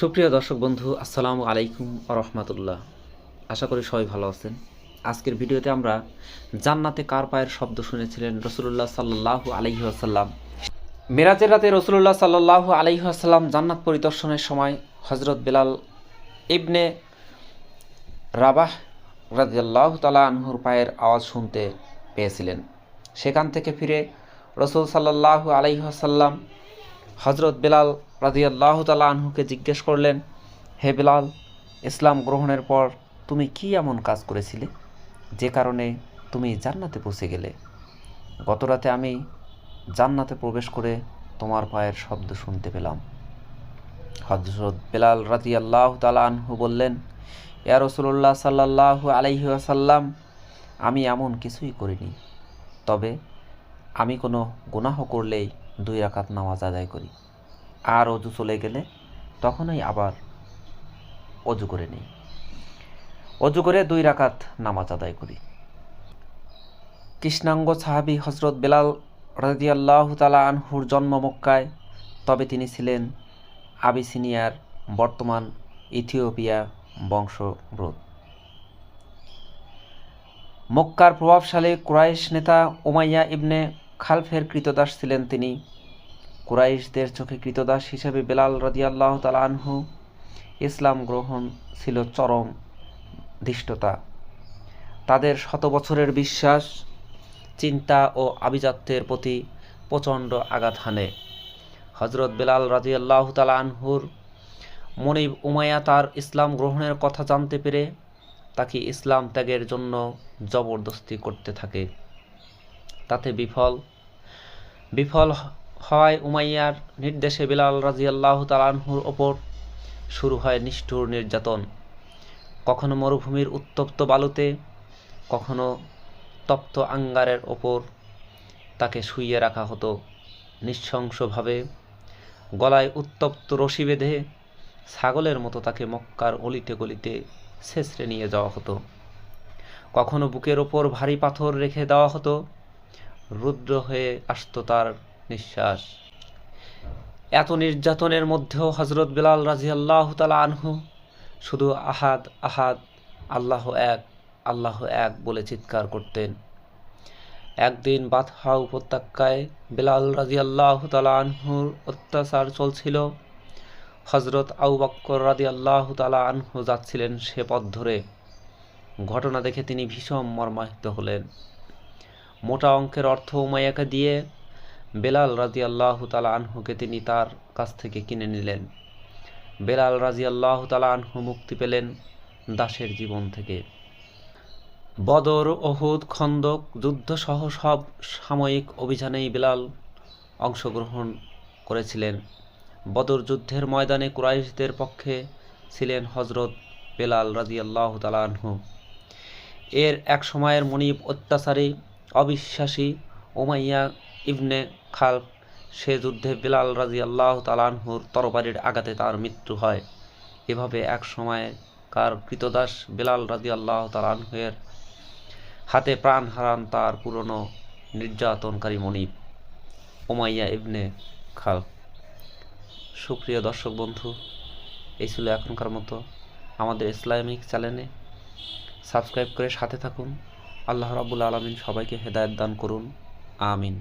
সুপ্রিয় দর্শক বন্ধু, আসসালামু আলাইকুম রহমতুল্লাহ। আশা করি সবাই ভালো আছেন। আজকের ভিডিওতে আমরা জান্নাতে কার পায়ের শব্দ শুনেছিলেন রসুল্লাহ সাল্লাহ আলাইহি আসাল্লাম মেরাজের রাতে রসুল্লাহ সাল্লাহ আলাইহি আসাল্লাম জান্নাত পরিদর্শনের সময় হজরত বেলাল ইবনে রাবাহ রাজিয়াল্লাহ তালা আনহুর পায়ের আওয়াজ শুনতে পেয়েছিলেন। সেখান থেকে ফিরে রসুল সাল্লাহ আলাইহাসাল্লাম হজরত বেলাল রাজিয়াল্লাহ তালা আনহুকে জিজ্ঞেস করলেন, হে বেলাল, ইসলাম গ্রহণের পর তুমি কি এমন কাজ করেছিলে? যে কারণে তুমি জান্নাতে পৌঁছে গেলে। গতরাতে আমি জান্নাতে প্রবেশ করে তোমার পায়ের শব্দ শুনতে পেলাম। হজরত বেলাল রাজি আল্লাহ তালা আনহু বললেন, ইয়া রসুল্লাহ সাল্লাহ আলাইহি আসাল্লাম আমি এমন কিছুই করিনি। তবে আমি কোনো গুনাহ করলেই দুই রাকাত নামাজ আদায় করি। আর অজু চলে গেলে তখনই আবার অজু করে নিই। অজু করে দুই রাকাত নামাজ আদায় করি। কৃষ্ণাঙ্গ সাহাবি হজরত বেলাল রাজিয়াল্লাহ তালা আনহুর জন্ম মক্কায়, তবে তিনি ছিলেন আবিসিনিয়ার বর্তমান ইথিওপিয়া বংশব্রত মক্কার প্রভাবশালী কুরাইশ নেতা উমাইয়া ইবনে খালফের কৃতদাস ছিলেন তিনি। কুরাইশদের চোখে কৃতদাস হিসেবে বেলাল রদিয়াল্লাহ তালা আনহু ইসলাম গ্রহণ ছিল চরম ধৃষ্টতা। তাদের শত বছরের বিশ্বাস, চিন্তা ও আভিজাত্যের প্রতি প্রচণ্ড আঘাত হানে। হজরত বেলাল রাজিয়াল্লাহ তালা আনহুর মনিব উমায়া তার ইসলাম গ্রহণের কথা জানতে পেরে তাকে ইসলাম ত্যাগের জন্য জবরদস্তি করতে থাকে। তাতে বিফল বিফল হয় উমাইয়ার নির্দেশে বিলাল রাজিয়াল্লাহ তালানহুর ওপর শুরু হয় নিষ্ঠুর নির্যাতন। কখনো মরুভূমির উত্তপ্ত বালুতে, কখনো তপ্ত আঙ্গারের ওপর তাকে শুইয়ে রাখা হতো। নিঃশংসভাবে গলায় উত্তপ্ত রশি বেঁধে ছাগলের মতো তাকে মক্কার অলিতে গলিতে ছেঁচড়ে নিয়ে যাওয়া হতো। কখনো বুকের ওপর ভারী পাথর রেখে দেওয়া হতো। রুদ্র হয়ে আসতো তার নিঃশ্বাস। এত নির্যাতনের মধ্যেও হজরত বেলাল রাজি আল্লাহ তালা আনহু শুধু আহাদ আহাদ, আল্লাহ এক আল্লাহ এক বলে চিৎকার করতেন। একদিন বাতহা উপত্যকায় বেলাল রাজি আল্লাহ তালা আনহুর অত্যাচার চলছিল। হজরত আউ বক্কর রাদি আল্লাহ তালা আনহু যাচ্ছিলেন সে পথ ধরে। ঘটনা দেখে তিনি ভীষণ মর্মাহিত হলেন। মোটা অঙ্কের অর্থ উমাইয়াকে দিয়ে বেলাল রাজি আল্লাহ তালা আনহুকে তিনি তার কাছ থেকে কিনে নিলেন। বেলাল রাজি আল্লাহ তালা আনহু মুক্তি পেলেন দাসের জীবন থেকে। বদর অহুদ খন্দক যুদ্ধসহ সব সাময়িক অভিযানেই বেলাল অংশগ্রহণ করেছিলেন। বদর যুদ্ধের ময়দানে কুরাইশদের পক্ষে ছিলেন হজরত বেলাল রাজি আল্লাহ তালাহু এর এক সময়ের মনিব অত্যাচারী, অবিশ্বাসী ওমাইয়া ইবনে খালফ সে যুদ্ধে বেলাল রাজি আল্লাহ তালানহুর তরবারির আঘাতে তার মৃত্যু হয়। এভাবে এক সময় কার কৃতদাস বেলাল রাজি আল্লাহ তালানহুয়ের হাতে প্রাণ হারান তার পুরনো নির্যাতনকারী মনিব ওমাইয়া ইবনে খাল সুপ্রিয় দর্শক বন্ধু, এই ছিল এখনকার মতো আমাদের ইসলামিক চ্যানেলে। সাবস্ক্রাইব করে সাথে থাকুন। আল্লাহ রাবুল আলমিন সবাইকে হেদায়ত দান করুন। আমিন।